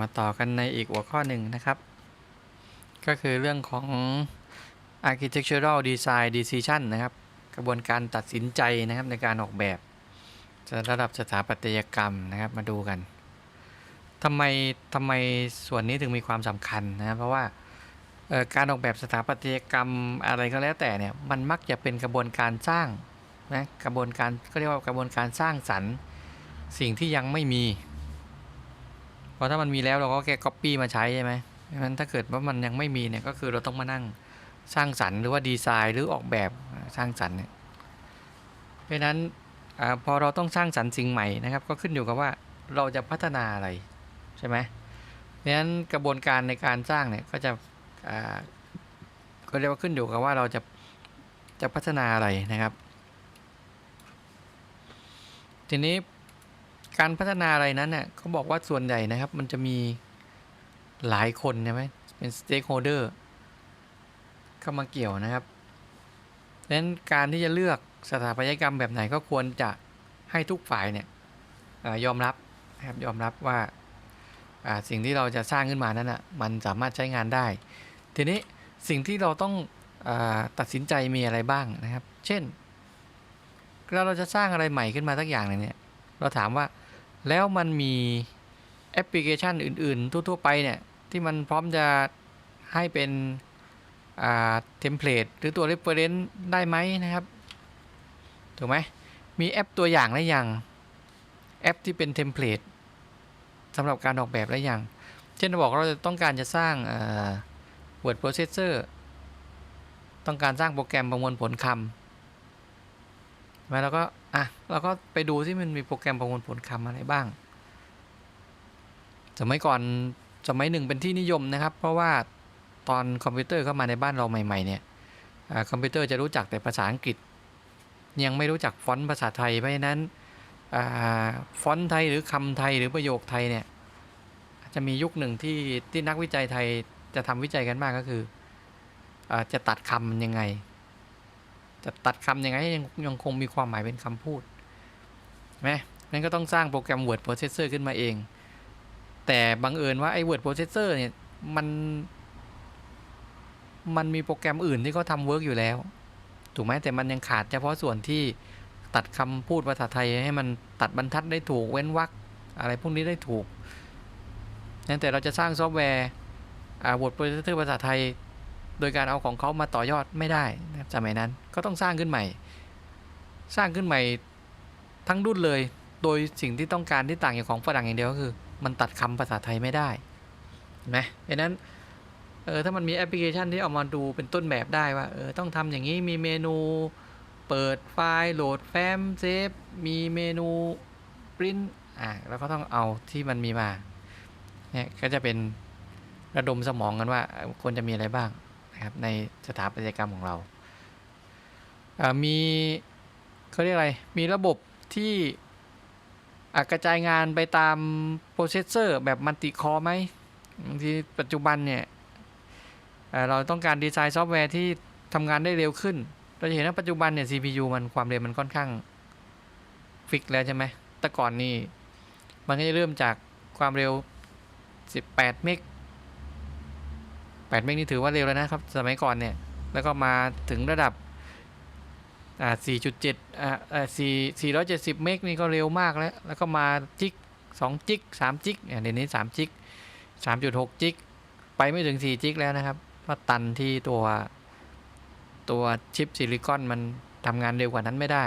มาต่อกันในอีกหัวข้อหนึ่งนะครับ ก็คือเรื่องของ architectural design decision นะครับ กระบวนการตัดสินใจนะครับในการออกแบบจะระดับสถาปัตยกรรมนะครับมาดูกันทำไมทำไมส่วนนี้ถึงมีความสำคัญนะครับเพราะว่าการออกแบบสถาปัตยกรรมอะไรก็แล้วแต่เนี่ยมันมักจะเป็นกระบวนการสร้างนะกระบวนการก็เรียกว่ากระบวนการสร้างสรรค์ สิ่งที่ยังไม่มี เพราะถ้ามันมีแล้วเราก็แค่ copy มาใช้ใช่ไหมเพราะนั้นถ้าเกิดว่ามันยังไม่มีเนี่ยก็คือเราต้องมานั่งสร้างสรรค์หรือว่าดีไซน์หรือออกแบบสร้างสรรค์เนี่ยเพราะนั้นอพอเราต้องสร้างสรรค์สิ่งใหม่นะครับ ก็ขึ้นอยู่กับว่าเราจะพัฒนาอะไรใช่ไหมเพราะนั้นกระบวนการในการสร้างเนี่ยก็จะก็เรียกว่าขึ้นอยู่กับว่าเราจะจะพัฒนาอะไรนะครับ ทีนี้ การพัฒนาอะไรนั้นเนี่ยเขาบอกว่าส่วนใหญ่นะครับ มันจะมีหลายคนใช่ไหมเป็นสเต็กโฮเดอร์เข้ามาเกี่ยวนะครับดังนั้นการที่จะเลือกสถาปัตยกรรมแบบไหนก็ควรจะให้ทุกฝ่ายเนี่ยอยอมรับนะครับยอมรับว่าสิ่งที่เราจะสร้างขึ้นมานั้นอะมันสามารถใช้งานได้ ทีนี้สิ่งที่เราต้องอตัดสินใจมีอะไรบ้างนะครับ เช่นเราเราจะสร้างอะไรใหม่ขึ้นมาสักอย่างหนึงเนี่ยเราถามว่า แล้วมันมีแอปพลิเคชันอื่น ๆ ทั่ว ๆ ไปเนี่ยที่มันพร้อมจะให้เป็นเทมเพลตหรือตัว reference ได้ไหมนะครับ ถูกไหมมีแอปตัวอย่างแล้วยังแอปที่เป็นเทมเพลตสำหรับการออกแบบแล้วยังเช่นบอกเราจะต้องการจะสร้าง word processor ต้องการสร้างโปรแกรมประมวลผลคำมาแล้วก็ อะเราก็ไปดูที่มันมีโปรแกรมประมวลผลคำอะไรบ้าง สมัยก่อนสมัยหนึ่งเป็นที่นิยมนะครับ เพราะว่าตอนคอมพิวเตอร์เข้ามาในบ้านเราใหม่ๆเนี่ยอคอมพิวเตอร์จะรู้จักแต่ภาษาอังกฤษ ยังไม่รู้จักฟอนต์ภาษาไทยเพราะฉะนั้นอฟอนต์ไทยหรือคำไทยหรือประโยคไทยเนี่ยจะมียุคหนึ่งที่ที่นักวิจัยไทยจะทำวิจัยกันมากก็คืออจะตัดคำยังไง จะตัดคำยังไงยังยังคงมีความหมายเป็นคำพูดไหมนั่นก็ต้องสร้างโปรแกรม Word Processor ขึ้นมาเอง แต่บังเอิญว่าไอ้ Word Processor เนี่ยมัน มันมีโปรแกรมอื่นที่เขาทำเวิร์กอยู่แล้ว ถูกไหมแต่มันยังขาดเฉพาะส่วนที่ตัดคำพูดภาษาไทยให้มันตัดบรรทัดได้ถูกเว้นวรรคอะไรพวกนี้ได้ถูกนั่นแต่เราจะสร้างซอฟต์แวร์ Word Processor ภาษาไทย โดยการเอาของเขามาต่อยอดไม่ได้นะครับสมัยนั้นก็ต้องสร้างขึ้นใหม่ สร้างขึ้นใหม่ทั้งรุ่นเลย โดยสิ่งที่ต้องการที่ต่างจากของฝรั่งอย่างเดียวก็คือ มันตัดคำภาษาไทยไม่ได้เห็นไหมเพราะนั้นเออถ้ามันมีแอปพลิเคชันที่เอามาดูเป็นต้นแบบได้ว่าเออต้องทำอย่างนี้มีเมนูเปิดไฟล์โหลดแฟ้มเซฟมีเมนูปริ้นอ่าแล้วก็ต้องเอาที่มันมีมาเนี่ยก็จะเป็นระดมสมองกันว่าควรจะมีอะไรบ้าง นะครับในสถาปัตยกรรมของเราามีเขาเรียกอะไรมีระบบที่กระจายงานไปตามโปรเซสเซอร์แบบมัลติคอไหมบางทีปัจจุบันเนี่ยเราต้องการดีไซน์ซอฟต์แวร์ที่ทำงานได้เร็วขึ้น เราจะเห็นว่าปัจจุบันเนี่ย CPU มันความเร็วมันค่อนข้างฟิกแล้วใช่ไหม แต่ก่อนนี่มันก็จะเริ่มจากความเร็ว 18 เมก 8เมกนี่ถือว่าเร็วแล้วนะครับ สมัยก่อนเนี่ย แล้วก็มาถึงระดับอ่า4.7อ่าอ่า4 470เมกนี่ก็เร็วมากแล้ว แล้วก็มาจิก2จิก3จิกเนี่ยเดี๋ยวนี้3จิก3.6จิกไปไม่ถึง4จิกแล้วนะครับเพราะตันที่ตัวตัวชิปซิลิคอนมันทำงานเร็วกว่านั้นไม่ได้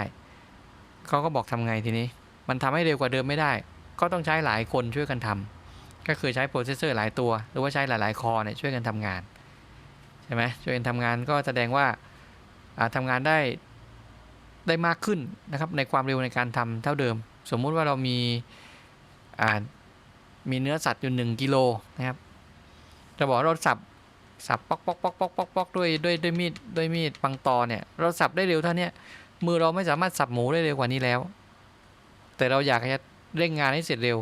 เขาก็บอกทำไงทีนี้ มันทำให้เร็วกว่าเดิมไม่ได้ ก็ต้องใช้หลายคนช่วยกันทำ ก็คือใช้โปรเซสเซอร์หลายตัว หรือว่าใช้หลาย ๆ คอเนี่ยช่วยกันทำงาน ใช่ไหมช่วยกันทำงานก็แสดงว่าอ่าทำงานได้ได้มากขึ้นนะครับ ในความเร็วในการทำเท่าเดิม สมมุติว่าเรามีมีเนื้อสัตว์อยู่หนึ่งกิโลนะครับจะบอกว่าเราสับสับปอกปอกปอกปอกปอกปอกด้วยด้วยด้วยมีดด้วยมีดปังตอเนี่ยเราสับได้เร็วเท่านี้มือเราไม่สามารถสับหมูได้เร็วกว่านี้แล้ว แต่เราอยากจะเร่งงานให้เสร็จเร็ว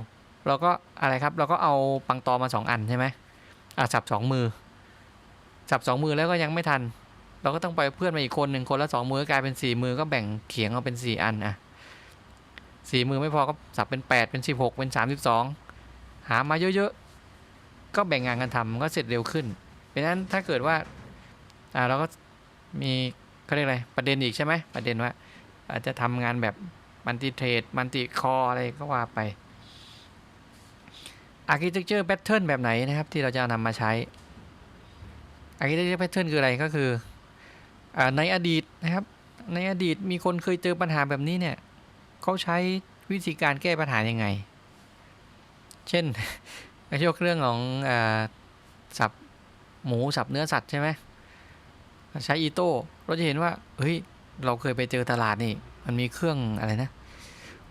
เราก็อะไรครับ เราก็เอาปังตอมาสองอันใช่ไหมอะสับสองมือ สับสองมือแล้วก็ยังไม่ทัน เราก็ต้องไปเพื่อนมาอีกคนหนึ่งคนละสองมือกลายเป็นสี่มือก็แบ่งเขียงเอาเป็นสี่อันอะสี่มือไม่พอก็สับเป็นแปดเป็นสิบหกเป็นสามสิบสองหามาเยอะๆ ก็แบ่งงานกันทำมันก็เสร็จเร็วขึ้นเพราะนั้นถ้าเกิดว่าอ่าเราก็มีเขาเรียกอะไรประเด็นอีกใช่ไหมประเด็นว่าอาจจะทำงานแบบมัลติเทรดมัลติคออะไรก็ว่าไป Architecture Pattern แบบไหนนะครับ ที่เราจะนำมาใช้ Architecture Pattern คืออะไรก็คืออในอดีตนะครับ ในอดีตมีคนเคยเจอปัญหาแบบนี้เนี่ยเขาใช้วิธีการแก้ปัญหายังไง เช่นยกเรื่องของอสับหมูสับเนื้อสัตว์ใช่ไหมใช้อีโต้เราจะเห็นว่าเฮ้ยเราเคยไปเจอตลาดนี่ มันมีเครื่องอะไรนะ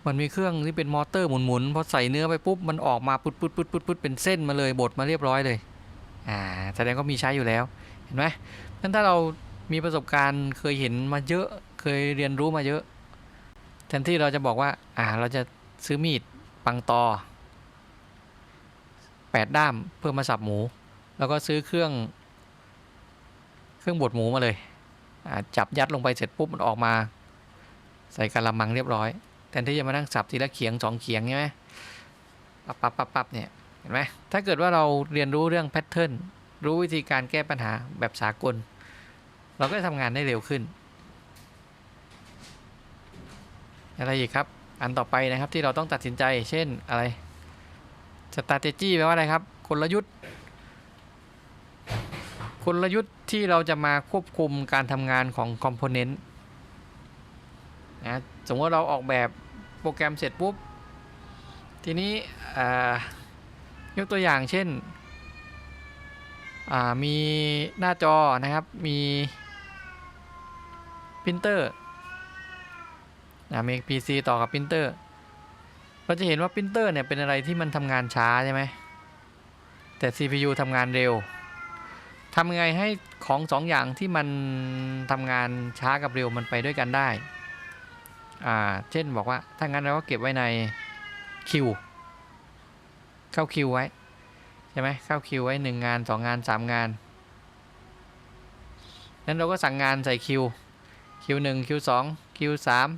มันมีเครื่องที่เป็นมอเตอร์หมุนๆพอใส่เนื้อไปปุ๊บมันออกมาปุ๊ดปุ๊ดปุ๊ดปุ๊ดปุ๊ดเป็นเส้นมาเลยบดมาเรียบร้อยเลย อ่าแสดงก็มีใช้อยู่แล้วเห็นไหมนั้นถ้าเรามีประสบการณ์เคยเห็นมาเยอะเคยเรียนรู้มาเยอะแทนที่เราจะบอกว่าอ่าเราจะซื้อมีดปังตอแปดด้ามเพื่อมาสับหมู แล้วก็ซื้อเครื่อง เครื่องบดหมูมาเลยอ่าจับยัดลงไปเสร็จปุ๊บมันออกมา ใส่กะละมังเรียบร้อย แทนที่จะมานั่งสับทีละเขียงสองเขียงใช่ไหมปับปับปับปับเนี่ยเห็นไหมถ้าเกิดว่าเราเรียนรู้เรื่องแพทเทิร์นรู้วิธีการแก้ปัญหาแบบสากล เราก็จะทำงานได้เร็วขึ้น อะไรอีกครับ อันต่อไปนะครับที่เราต้องตัดสินใจ เช่นอะไร strategy แปลว่าอะไรครับ กลยุทธ์ กลยุทธ์ที่เราจะมาควบคุมการทำงานของคอมโพเนนต์ นะสมมติเราออกแบบโปรแกรมเสร็จปุ๊บ ทีนี้ยกตัวอย่างเช่น มีหน้าจอนะครับ มีพิมพ์เตอร์นะมี PC ต่อกับพิมพ์เตอร์เราจะเห็นว่าพิมพ์เตอร์เนี่ยเป็นอะไรที่มันทำงานช้าใช่ไหมแต่ CPU ทำงานเร็วทำไงให้ของสองอย่างที่มันทำงานช้ากับเร็วมันไปด้วยกันได้ อ่าเช่นบอกว่าถ้างั้นเราก็เก็บไว้ในคิวเข้าคิวไว้ใช่ไหมเข้าคิวไว้หนึ่งงานสองงานสามงานนั้นเราก็สั่งงานใส่คิวคิวหนึ่งคิวสองคิวสาม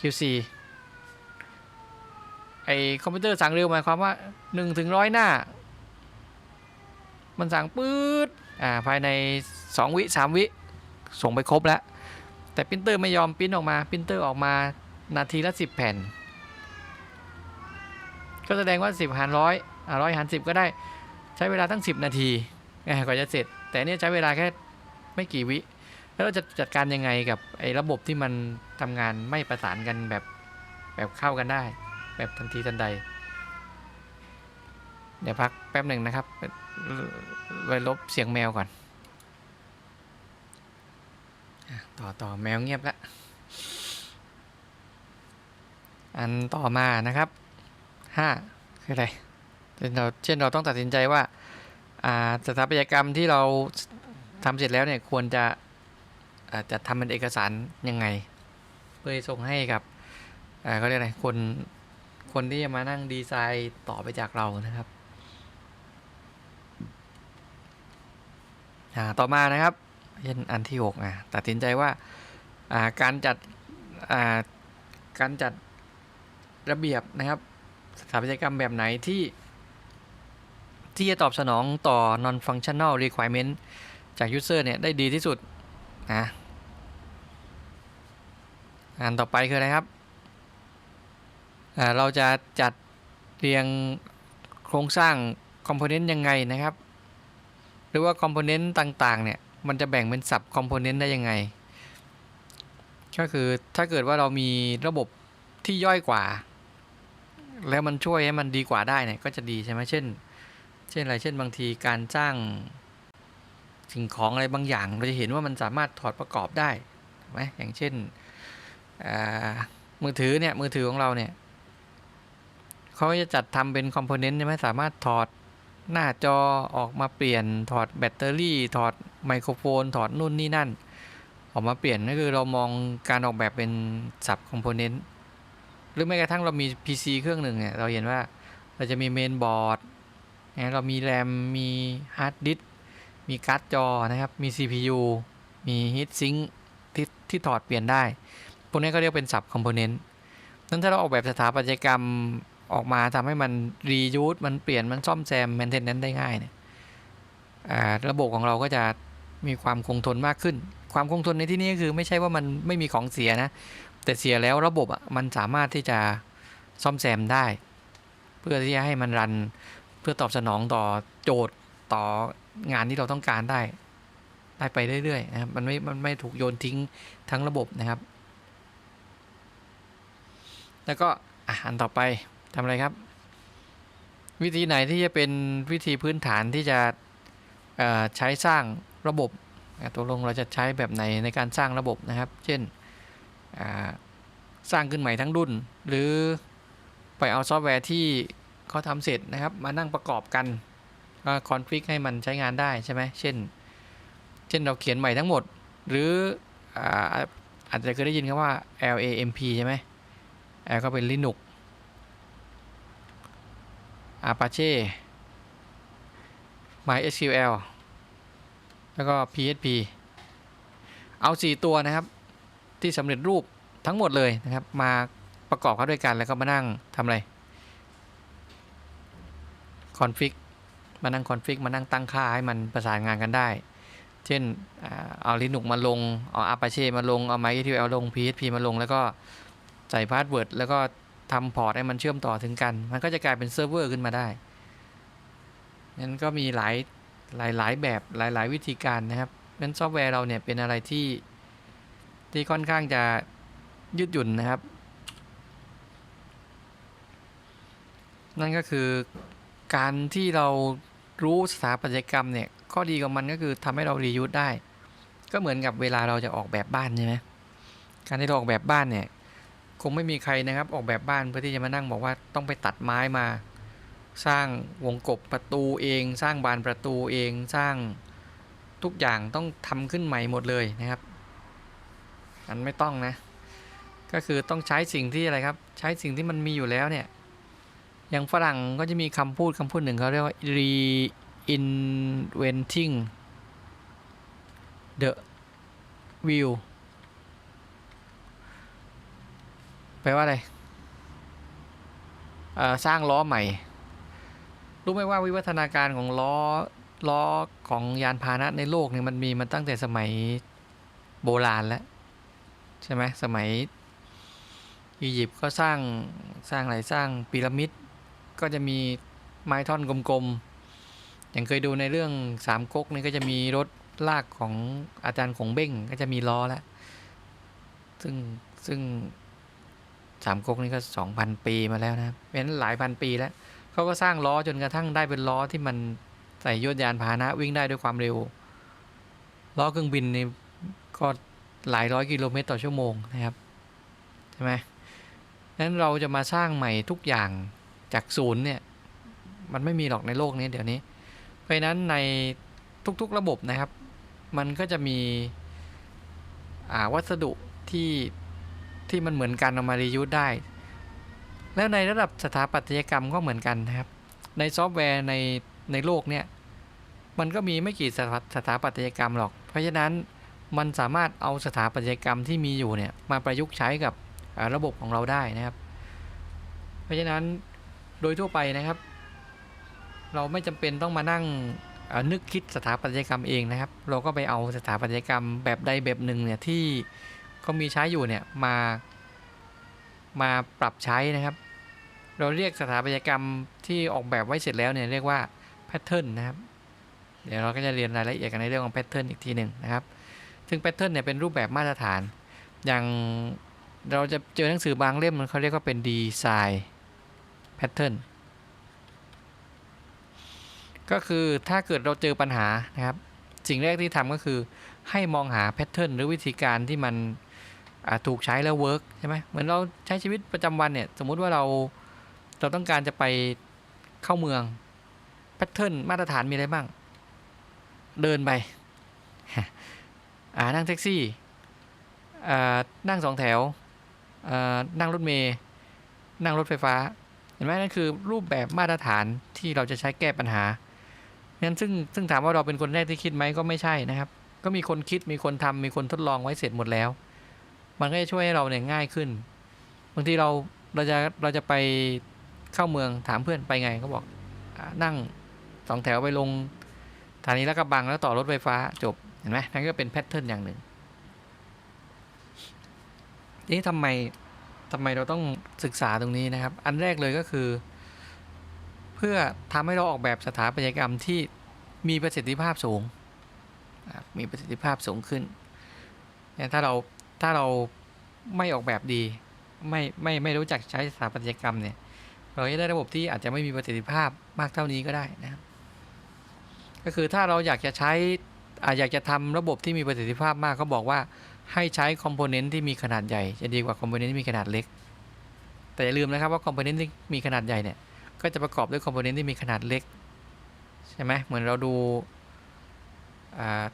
คิวสี่ไอคอมพิวเตอร์สั่งเร็วหมายความว่าหนึ่งถึงร้อยหน้า มันสั่งปื๊ดอ่าภายในสองวิสามวิส่งไปครบแล้ว แต่ปรินเตอร์ไม่ยอมปริ้นออกมาปรินเตอร์ออกมานาทีละสิบแผ่น ก็แสดงว่า 10หารร้อยร้อยหารสิบก็ได้ใช้เวลาตั้ง 10 นาทีกว่าจะเสร็จ แต่เนี่ยใช้เวลาแค่ไม่กี่วิ แล้วเราจะจัดการยังไงกับไอ้ระบบที่มันทำงานไม่ประสานกันแบบแบบเข้ากันได้ แบบทันทีทันใด เดี๋ยวพักแป๊บหนึ่งนะครับไปลบเสียงแมวก่อน ต่อต่อแมวเงียบแล้วอันต่อมานะครับห้าคืออะไรเช่นเราเช่นเราต้องตัดสินใจว่าอ่าสถาปัตยกรรมที่เราทำเสร็จแล้วเนี่ยควรจะอ่าจะทำเป็นเอกสารยังไง เพื่อส่งให้กับอ่าเขาเรียกอะไรคนคนที่จะมานั่งดีไซน์ต่อไปจากเรานะครับอ่าต่อมานะครับ เช่นอันที่หกอะตัดสินใจว่าอ่าการจัดอ่าการจัดระเบียบนะครับสถาปัตยกรรมแบบไหนที่ ที่จะตอบสนองต่อ non functional requirement จาก user เนี่ย ได้ดีที่สุดนะอันต่อไปคืออะไรครับอ่าเราจะจัดเรียงโครงสร้าง component ยังไงนะครับ หรือว่า component ต่าง ๆ เนี่ย มันจะแบ่งเป็น sub component ได้ยังไง ก็คือถ้าเกิดว่าเรามีระบบที่ย่อยกว่า แล้วมันช่วยให้มันดีกว่าได้เนี่ยก็จะดีใช่ไหมเช่น เช่นอะไรเช่นบางทีการสร้างสิ่งของอะไรบางอย่าง เราจะเห็นว่ามันสามารถถอดประกอบได้ถูกไหมอย่างเช่นมือถือเนี่ยมือถือของเราเนี่ยเขาจะจัดทำเป็นคอมโพเนนต์ใช่ไหมสามารถถอด หน้าจอออกมาเปลี่ยนถอดแบตเตอรี่ ถอดไมโครโฟน ถอดนู่นนี่นั่น ออกมาเปลี่ยนก็คือเรามองการออกแบบเป็นสับคอมโพเนนต์หรือแม้กระทั่งเรามี PC เครื่องหนึ่งเนี่ยเราเห็นว่าเราจะมีเมนบอร์ดนะเรามีแรมมีฮาร์ดดิสก์มีการ์ดจอนะครับ มี CPU มีฮีทซิงค์ที่ที่ถอดเปลี่ยนได้ พวกนี้ก็เรียกเป็นสับคอมโพเนนต์นั้นถ้าเราออกแบบสถาปัตยกรรม ออกมาทำให้มันรียูสมันเปลี่ยนมันซ่อมแซมแมนเทนแนั้นได้ง่ายเนี่ยอ่าระบบของเราก็จะมีความคงทนมากขึ้น ความคงทนในที่นี้ก็คือไม่ใช่ว่ามันไม่มีของเสียนะ แต่เสียแล้วระบบอะมันสามารถที่จะซ่อมแซมได้ เพื่อที่จะให้มันรันเพื่อตอบสนองต่อโจทย์ต่องานที่เราต้องการได้ ได้ไปเรื่อยๆนะครับมันไม่มันไม่ถูกโยนทิ้งทั้งระบบนะครับ แล้วก็อะอันต่อไป ทำอะไรครับ วิธีไหนที่จะเป็นวิธีพื้นฐานที่จะใช้สร้างระบบอะตกลงเราจะใช้แบบไหนในการสร้างระบบนะครับ เช่นสร้างขึ้นใหม่ทั้งรุ่น หรือไปเอาซอฟต์แวร์ที่เขาทำเสร็จนะครับ มานั่งประกอบกันคอนฟิกให้มันใช้งานได้ใช่ไหมเช่น เช่นเราเขียนใหม่ทั้งหมด หรืออาอาจจะเคยได้ยินคำว่า LAMP ใช่ไหม L ก็เป็น Linux Apache MySQL แล้วก็ PHP เอา 4 ตัวนะครับ ที่สำเร็จรูปทั้งหมดเลยนะครับ มาประกอบเข้าด้วยกันแล้วก็มานั่งทำอะไร config มานั่ง config มานั่งตั้งค่าให้มันประสานงานกันได้ เช่นเอา Linux มาลง เอา Apache มาลง เอา MySQL ลง PHP มาลง แล้วก็ใส่พาสเวิร์ดแล้วก็ ทำพอร์ตให้มันเชื่อมต่อถึงกัน มันก็จะกลายเป็นเซิร์ฟเวอร์ขึ้นมาได้นั้นก็มีหลายหลายหลายแบบหลายหลายวิธีการนะครับนั้นซอฟต์แวร์เราเนี่ยเป็นอะไรที่ที่ค่อนข้างจะยืดหยุ่นนะครับ นั่นก็คือการที่เรารู้สถาปัตยกรรมเนี่ยข้อดีของมันก็คือทำให้เรารียูสได้ ก็เหมือนกับเวลาเราจะออกแบบบ้านใช่ไหมการที่เราออกแบบบ้านเนี่ย งไม่มีใครนะครับ ออกแบบบ้านเพื่อที่จะมานั่งบอกว่าต้องไปตัดไม้มา สร้างวงกบประตูเอง สร้างบานประตูเองสร้างทุกอย่างต้องทำขึ้นใหม่หมดเลยนะครับอันไม่ต้องนะ ก็คือต้องใช้สิ่งที่อะไรครับ ใช้สิ่งที่มันมีอยู่แล้วเนี่ยอย่างฝรั่งก็จะมีคำพูดคำพูดหนึ่งเขาเรียกว่า reinventing the wheel แปลว่าอะไรสร้างล้อใหม่ รู้ไหมว่าวิวัฒนาการของล้อล้อของยานพาหนะในโลกเนี่ยมันมีมาตั้งแต่สมัยโบราณแล้วใช่ไหมสมัยอียิปต์ก็สร้างสร้างอะไรสร้างพีระมิด ก็จะมีไม้ท่อนกลมๆ อย่างเคยดูในเรื่องสามก๊กนี่ก็จะมีรถลากของอาจารย์ของเบ้งก็จะมีล้อแล้วซึ่งซึ่ง สามก๊กนี่ก็สองพันปีมาแล้วนะครับเป็นหลายพันปีแล้วเขาก็สร้างล้อจนกระทั่งได้เป็นล้อที่มันใส่ยวดยานพาหนะวิ่งได้ด้วยความเร็ว ล้อเครื่องบินนี่ก็หลายร้อยกิโลเมตรต่อชั่วโมงนะครับใช่ไหมนั้นเราจะมาสร้างใหม่ทุกอย่างจากศูนย์เนี่ยมันไม่มีหรอกในโลกนี้เดี๋ยวนี้ เพราะฉะนั้นในทุกๆระบบนะครับ มันก็จะมีวัสดุที่ ที่มันเหมือนกันเอามารียูสได้ แล้วในระดับสถาปัตยกรรมก็เหมือนกันนะครับ ในซอฟต์แวร์ในในโลกเนี่ยมันก็มีไม่กี่สถาสถาปัตยกรรมหรอก เพราะฉะนั้นมันสามารถเอาสถาปัตยกรรมที่มีอยู่เนี่ยมาประยุกต์ใช้กับระบบของเราได้นะครับ เพราะฉะนั้นโดยทั่วไปนะครับ เราไม่จำเป็นต้องมานั่งนึกคิดสถาปัตยกรรมเองนะครับ เราก็ไปเอาสถาปัตยกรรมแบบใดแบบหนึ่งเนี่ยที่ เขามีใช้อยู่เนี่ยมามาปรับใช้นะครับ เราเรียกสถาปัตยกรรมที่ออกแบบไว้เสร็จแล้วเนี่ยเรียกว่าแพทเทิร์นนะครับ เดี๋ยวเราก็จะเรียนรายละเอียดกันในเรื่องของแพทเทิร์นอีกทีหนึ่งนะครับ ซึ่งแพทเทิร์นเนี่ยเป็นรูปแบบมาตรฐาน อย่างเราจะเจอหนังสือบางเล่มมันเขาเรียกว่าเป็นดีไซน์แพทเทิร์นก็คือถ้าเกิดเราเจอปัญหานะครับ สิ่งแรกที่ทำก็คือให้มองหาแพทเทิร์นหรือวิธีการที่มัน ถูกใช้แล้วเวิร์กใช่ไหมเหมือนเราใช้ชีวิตประจำวันเนี่ย สมมุติว่าเราเราต้องการจะไปเข้าเมืองแพทเทิร์นมาตรฐานมีอะไรบ้าง เดินไปอ่านั่งแท็กซี่อ่านั่งสองแถวอ่านั่งรถเมย์นั่งรถไฟฟ้า เห็นไหมนั่นคือรูปแบบมาตรฐานที่เราจะใช้แก้ปัญหางั้นซึ่งซึ่งถามว่าเราเป็นคนแรกที่คิดไหมก็ไม่ใช่นะครับ ก็มีคนคิดมีคนทำมีคนทดลองไว้เสร็จหมดแล้ว มันก็จะช่วยให้เราเนี่ยง่ายขึ้น บางทีเราเราจะเราจะไปเข้าเมืองถามเพื่อนไปไงเขาบอกนั่งสองแถวไปลงสถานีแล้วก็บังแล้วต่อรถไฟฟ้าจบเห็นไหมนั่นก็เป็นแพทเทิร์นอย่างหนึ่งทีนี่ทำไมทำไมเราต้องศึกษาตรงนี้นะครับ อันแรกเลยก็คือ เพื่อทำให้เราออกแบบสถาปัตยกรรมที่มีประสิทธิภาพสูง มีประสิทธิภาพสูงขึ้นเนี่ยถ้าเรา ถ้าเราไม่ออกแบบดี ไม่ไม่ไม่รู้จักใช้สถาปัตยกรรมเนี่ย เราจะได้ระบบที่อาจจะไม่มีประสิทธิภาพมากเท่านี้ก็ได้นะครับ ก็คือถ้าเราอยากจะใช้อาอยากจะทำระบบที่มีประสิทธิภาพมากเขาบอกว่าให้ใช้คอมโพเนนต์ที่มีขนาดใหญ่ จะดีกว่าคอมโพเนนต์ที่มีขนาดเล็ก แต่อย่าลืมนะครับว่าคอมโพเนนต์ที่มีขนาดใหญ่เนี่ยก็จะประกอบด้วยคอมโพเนนต์ที่มีขนาดเล็ก ใช่ไหมเหมือนเราดูอ่า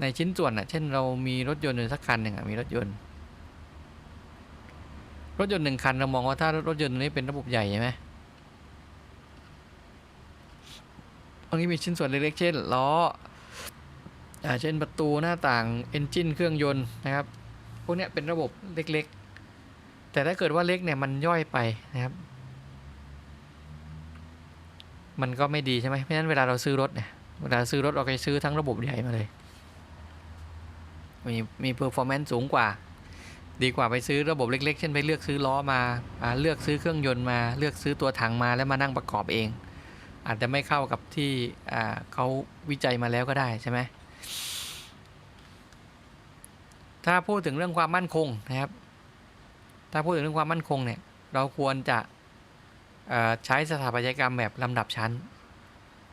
ในชิ้นส่วนอะเช่นเรามีรถยนต์อยู่สักคันหนึ่งอะมีรถยนต์ รถยนต์หนึ่งคันเรามองว่าถ้ารถยนต์นี้เป็นระบบใหญ่ใช่ไหมตรงนี้มีชิ้นส่วนเล็กๆเช่นล้ออ่าเช่นประตูหน้าต่างเอนจินเครื่องยนต์นะครับพวกนี้เป็นระบบเล็กๆ แต่ถ้าเกิดว่าเล็กเนี่ยมันย่อยไปนะครับ มันก็ไม่ดีใช่ไหมเพราะฉะนั้นเวลาเราซื้อรถเนี่ยเวลาซื้อรถเราก็ซื้อทั้งระบบใหญ่มาเลย มีมีเพอร์ฟอร์แมนซ์สูงกว่า ดีกว่าไปซื้อระบบเล็กๆ เช่นไปเลือกซื้อล้อมาอ่าเลือกซื้อเครื่องยนต์มาเลือกซื้อตัวถังมาแล้วมานั่งประกอบเอง อาจจะไม่เข้ากับที่เขาวิจัยมาแล้วก็ได้ใช่ไหมถ้าพูดถึงเรื่องความมั่นคงนะครับ ถ้าพูดถึงเรื่องความมั่นคงเนี่ย เราควรจะใช้สถาปัตยกรรมแบบลำดับชั้น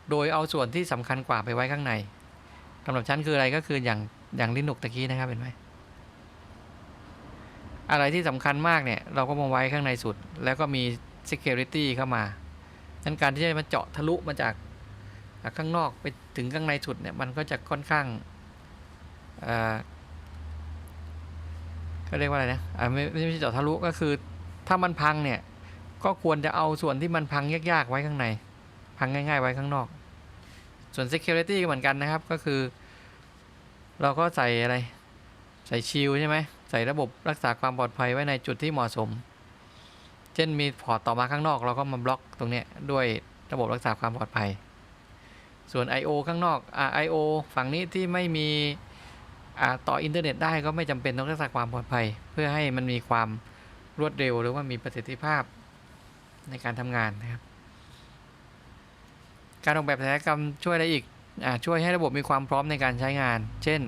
โดยเอาส่วนที่สำคัญกว่าไปไว้ข้างในลำดับชั้นคืออะไรก็คืออย่าง อย่างลินุกตะกี้นะครับเห็นไหมอะไรที่สำคัญมากเนี่ย เราก็มาไว้ข้างในสุด แล้วก็มี security เข้ามาดังการที่จะมาเจาะทะลุมาจากข้างนอกไปถึงข้างในสุดเนี่ย มันก็จะค่อนข้างเออเขาเรียกว่าอะไรนะไม่ไม่ใช่เจาะทะลุก็คือ ถ้ามันพังเนี่ย ก็ควรจะเอาส่วนที่มันพังยากๆไว้ข้างใน พังง่าย ๆ ไว้ข้างนอก ส่วน security เหมือนกันนะครับ ก็คือ เราก็ใส่อะไร ใส่ชิลใช่ไหมใส่ระบบรักษาความปลอดภัยไว้ในจุดที่เหมาะสม เช่นมีพอร์ตต่อมาข้างนอก เราก็มาบล็อกตรงนี้ด้วยระบบรักษาความปลอดภัย ส่วน I/O ข้างนอกอ่า I/O ฝั่งนี้ที่ไม่มีอ่าต่ออินเทอร์เน็ตได้ก็ไม่จำเป็นต้องรักษาความปลอดภัย เพื่อให้มันมีความรวดเร็วหรือว่ามีประสิทธิภาพในการทำงานนะครับ การออกแบบสถานกรรมช่วยอะไรอีก ช่วยให้ระบบมีความพร้อมในการใช้งาน เช่น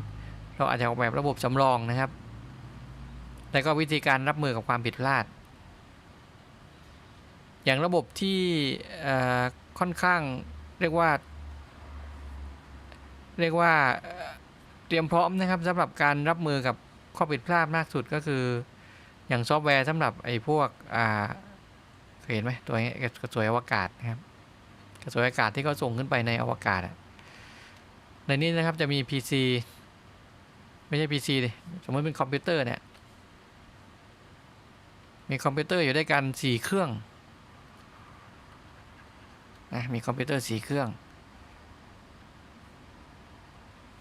เราอาจจะออกแบบระบบสำรองนะครับ แล้วก็วิธีการรับมือกับความผิดพลาด อย่างระบบที่ค่อนข้างเรียกว่า เรียกว่าเตรียมพร้อมนะครับสำหรับการรับมือกับข้อผิดพลาดมากสุดก็คือ อย่างซอฟต์แวร์สำหรับไอ้พวกเคยเห็นไหมตัวนี้กระสวยอวกาศนะครับกระสวยอากาศที่เขาส่งขึ้นไปในอวกาศอะ ในนี้นะครับจะมี PC ไม่ใช่ PC ดิสมมติเป็นคอมพิวเตอร์เนี่ย มีคอมพิวเตอร์อยู่ด้วยกันสี่เครื่องนะมีคอมพิวเตอร์สี่เครื่อง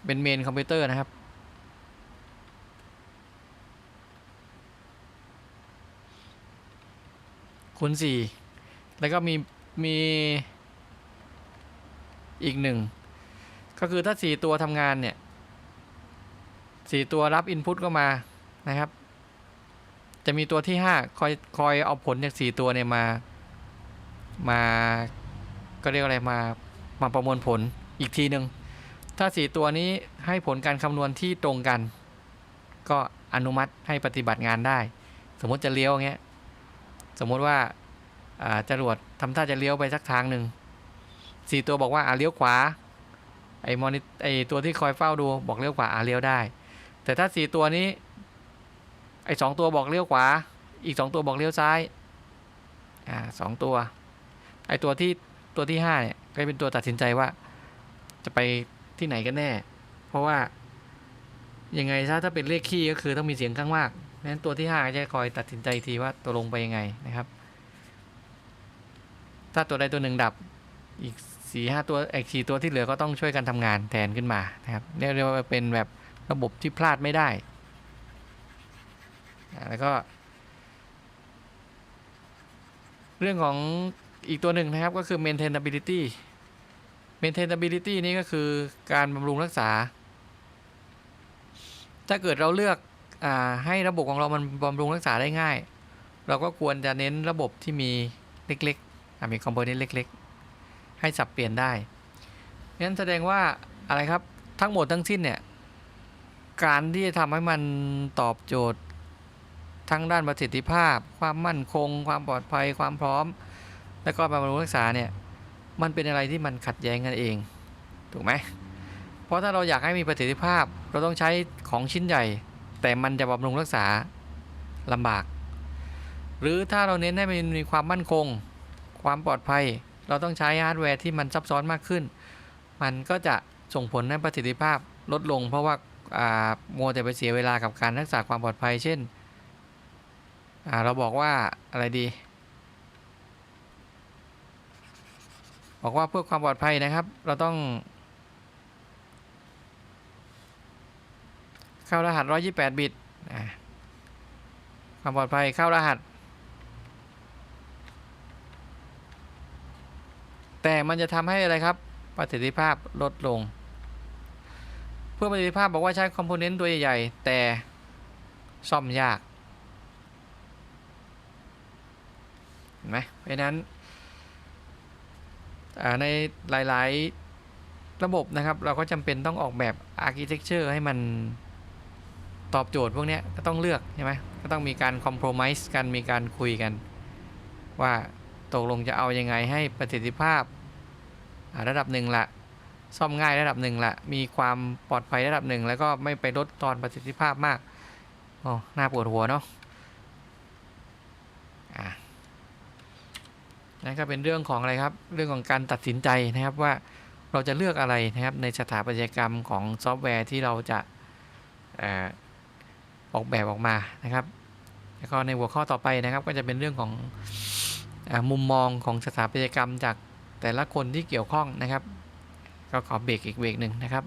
เป็นเมนคอมพิวเตอร์นะครับ คูณสี่แล้วก็มีมีอีกหนึ่ง ก็คือถ้าสี่ตัวทำงานเนี่ยสี่ตัวรับอินพุตเข้ามานะครับ จะมีตัวที่ห้าคอยคอยเอาผลจากสี่ตัวเนี่ยมา มาก็เรียกอะไรมามาประมวลผลอีกทีหนึ่งถ้าสี่ตัวนี้ให้ผลการคำนวณที่ตรงกัน ก็อนุมัติให้ปฏิบัติงานได้ สมมติจะเลี้ยวอย่างเงี้ยสมมติว่าอ่าจรวดทำท่าจะเลี้ยวไปสักทางหนึ่งสี่ตัวบอกว่าอ่าเลี้ยวขวา ไอ้มอนิไอ้ตัวที่คอยเฝ้าดูบอกเลี้ยวขวาอ่าเลี้ยวได้ แต่ถ้าสี่ตัวนี้ ไอ้สองตัวบอกเลี้ยวขวา อีกสองตัวบอกเลี้ยวซ้ายอ่าสองตัว ไอ้ตัวที่ตัวที่ห้าเนี่ยก็เป็นตัวตัดสินใจว่า จะไปที่ไหนกันแน่ เพราะว่ายังไงถ้าถ้าเป็นเลขคี่ก็คือต้องมีเสียงข้างมากนั้นตัวที่ห้าจะคอยตัดสินใจทีว่าตัวลงไปยังไงนะครับ ถ้าตัวใดตัวหนึ่งดับอีก สี่ห้าตัวอีกสี่ตัวที่เหลือก็ต้องช่วยกันทำงานแทนขึ้นมานะครับเรียกว่าเป็นแบบระบบที่พลาดไม่ได้แล้วก็ เรื่องของอีกตัวหนึ่งนะครับก็คือ maintainability maintainability นี่ก็คือการบำรุงรักษา ถ้าเกิดเราเลือกอให้ระบบของเรามันบำรุงรักษาได้ง่าย เราก็ควรจะเน้นระบบที่มีเล็กๆมีคอมโพเนนต์เล็ก ๆ ให้สับเปลี่ยนได้งั้นแสดงว่าอะไรครับทั้งหมดทั้งสิ้นเนี่ยการที่จะทำให้มันตอบโจทย์ทั้งด้านประสิทธิภาพ ความมั่นคง ความปลอดภัย ความพร้อม และก็บำรุงรักษาเนี่ยมันเป็นอะไรที่มันขัดแย้งกันเองถูกไหมเพราะถ้าเราอยากให้มีประสิทธิภาพ เราต้องใช้ของชิ้นใหญ่ แต่มันจะบำรุงรักษาลำบาก หรือถ้าเราเน้นให้มันมีความมั่นคง ความปลอดภัย เราต้องใช้ฮาร์ดแวร์ที่มันซับซ้อนมากขึ้น มันก็จะส่งผลให้ประสิทธิภาพลดลง เพราะว่าามัวแต่ไปเสียเวลากับการรักษาความปลอดภัย เช่น เราบอกว่าอะไรดี บอกว่าเพื่อความปลอดภัยนะครับ เราต้อง เข้ารหัส 128 บิตความปลอดภัยเข้ารหัส แต่มันจะทำให้อะไรครับ ประสิทธิภาพลดลง เพื่อประสิทธิภาพบอกว่าใช้คอมโพเนนต์ตัวใหญ่ๆแต่ซ่อมยากเห็นไหมเพราะนั้นในหลายๆระบบนะครับ เราก็จำเป็นต้องออกแบบ Architecture ให้มันตอบโจทย์พวกนี้ก็ต้องเลือกใช่ไหมก็ต้องมีการคอม p r o m i s e กันมีการคุยกันว่า ตกลงจะเอายังไงให้ประสิทธิภาพระดับหนึ่งละซ่อมง่ายระดับหนึ่งละมีความปลอดภัยระดับหนึ่งแล้วก็ไม่ไปลดตอนประสิทธิภาพมากอ๋อน่าปวดหัวเนาะอะนั่นก็เป็นเรื่องของอะไรครับ เรื่องของการตัดสินใจนะครับว่าเราจะเลือกอะไรนะครับในสถาปัตยกรรมของซอฟต์แวร์ที่เราจะออกแบบออกมานะครับ แล้วก็ในหัวข้อต่อไปนะครับ ก็จะเป็นเรื่องของ มุมมองของสถาปัตยกรรมจากแต่ละคนที่เกี่ยวข้องนะครับ ก็ขอเบรกอีกเบรกหนึ่งนะครับ